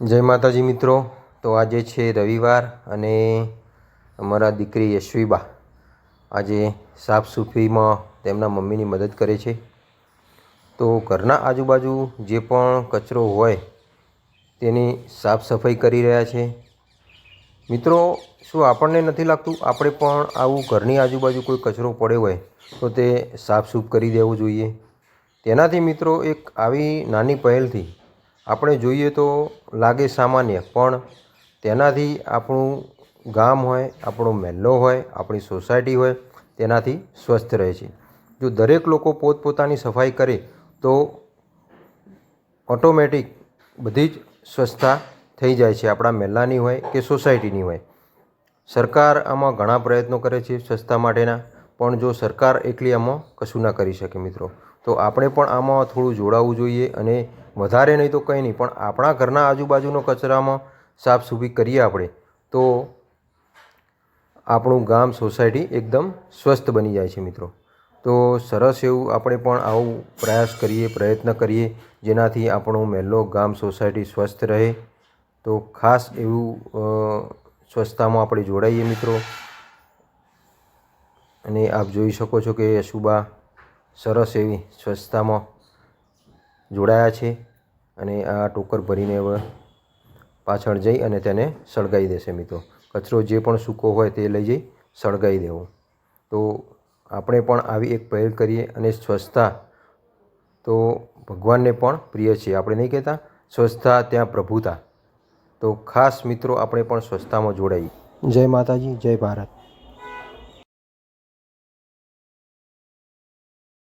જય માતાજી મિત્રો. તો આજે છે રવિવાર અને અમારા દીકરી યશ્વીબા આજે સાફ સફાઈમાં તેમના મમ્મીની મદદ કરે છે. તો ઘરના આજુબાજુ જે પણ કચરો હોય તેની સાફ સફાઈ કરી રહ્યા છે. મિત્રો, શું આપણને નથી લાગતું? આપણે પણ આવું ઘરની આજુબાજુ કોઈ કચરો પડ્યો હોય તો તે સાફસૂફ કરી દેવું જોઈએ. તેનાથી મિત્રો એક આવી નાની પહેલથી આપણે જોઈએ તો લાગે સામાન્ય, પણ તેનાથી આપણું ગામ હોય, આપણો મહેલ્લો હોય, આપણી સોસાયટી હોય, તેનાથી સ્વસ્થ રહે છે. જો દરેક લોકો પોતપોતાની સફાઈ કરે, તો ઓટોમેટિક બધી જ સ્વચ્છતા થઈ જાય છે આપણા મહેલાની હોય કે સોસાયટીની હોય. સરકાર આમાં ઘણા પ્રયત્નો કરે છે સ્વચ્છતા માટેના, પણ જો સરકાર એકલી આમાં કશું ના કરી શકે મિત્રો, તો આપણે પણ આમાં થોડું જોડાવવું જોઈએ અને વધારે નહીં તો કંઈ નહીં, પણ આપણા ઘરના આજુબાજુનો કચરામાં સાફ સફાઈ કરીએ આપણે, તો આપણું ગામ સોસાયટી એકદમ સ્વસ્થ બની જાય છે મિત્રો. તો સરસ એવું આપણે પણ આવું પ્રયાસ કરીએ, પ્રયત્ન કરીએ, જેનાથી આપણો મહેલો ગામ સોસાયટી સ્વસ્થ રહે. તો ખાસ એવું સ્વચ્છતામાં આપણે જોડાઈએ મિત્રો. અને આપ જોઈ શકો છો કે યશુબા સરસ એવી સ્વચ્છતામાં જોડાયા છે. અને આ ટોકર ભરીને હવે પાછળ જઈ અને તેને સળગાવી દેશે મિત્રો. કચરો જે પણ સૂકો હોય તે લઈ જઈ સળગાવી દેવો. તો આપણે પણ આવી એક પહેલ કરીએ અને સ્વચ્છતા તો ભગવાનને પણ પ્રિય છે આપણે નહીં કહેતા, સ્વચ્છતા ત્યાં પ્રભુતા. તો ખાસ મિત્રો, આપણે પણ સ્વચ્છતામાં જોડાઈએ જય માતાજી, જય ભારત.